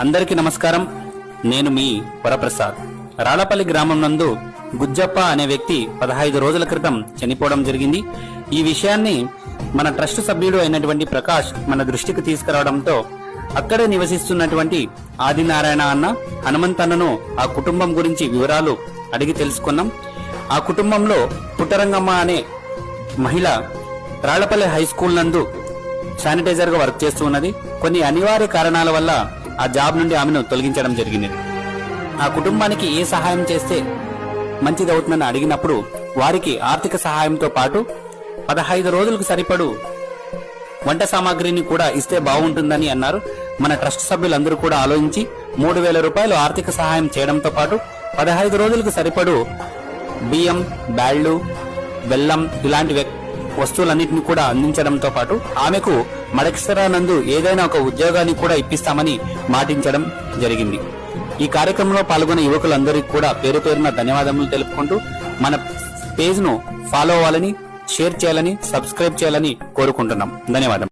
అందరికీ నమస్కారం. నేను మీ వరప్రసాద్. రాళ్ళపల్లి గ్రామం నందు గుజ్జప్ప అనే వ్యక్తి పదహైదు రోజుల క్రితం చనిపోవడం జరిగింది. ఈ విషయాన్ని మన ట్రస్ట్ సభ్యుడు అయినటువంటి ప్రకాష్ మన దృష్టికి తీసుకురావడంతో అక్కడే నివసిస్తున్నటువంటి ఆదినారాయణ అన్న హనుమంతన్నను ఆ కుటుంబం గురించి వివరాలు అడిగి తెలుసుకున్నాం. ఆ కుటుంబంలో పుట్టరంగమ్మ అనే మహిళ రాళ్ళపల్లి హై స్కూల్ నందు శానిటైజర్గా వర్క్ చేస్తూ ఉన్నది. కొన్ని అనివార్య కారణాల వల్ల ఆ జాబ్ నుండి ఆమెను తొలగించడం జరిగింది. ఆ కుటుంబానికి ఏ సహాయం చేస్తే మంచిదవుతుందని అడిగినప్పుడు వారికి ఆర్థిక సహాయంతో పాటు పదహైదు రోజులకు సరిపడు వంట సామాగ్రిని కూడా ఇస్తే బాగుంటుందని అన్నారు. మన ట్రస్ట్ సభ్యులందరూ కూడా ఆలోచించి మూడు వేల రూపాయలు ఆర్థిక సహాయం చేయడంతో పాటు పదహైదు రోజులకు సరిపడు బియ్యం బ్యాళ్ళు బెల్లం ఇలాంటి వస్తువులన్నింటినీ కూడా అందించడంతో పాటు ఆమెకు మడక్సరానందు ఏదైనా ఒక ఉద్యోగాన్ని కూడా ఇప్పిస్తామని మాటించడం జరిగింది. ఈ కార్యక్రమంలో పాల్గొన్న యువకులందరికీ కూడా పేరు పేరున ధన్యవాదములు తెలుపుకుంటూ మన పేజ్ను ఫాలో అవ్వాలని షేర్ చేయాలని సబ్స్క్రైబ్ చేయాలని కోరుకుంటున్నాం. ధన్యవాదం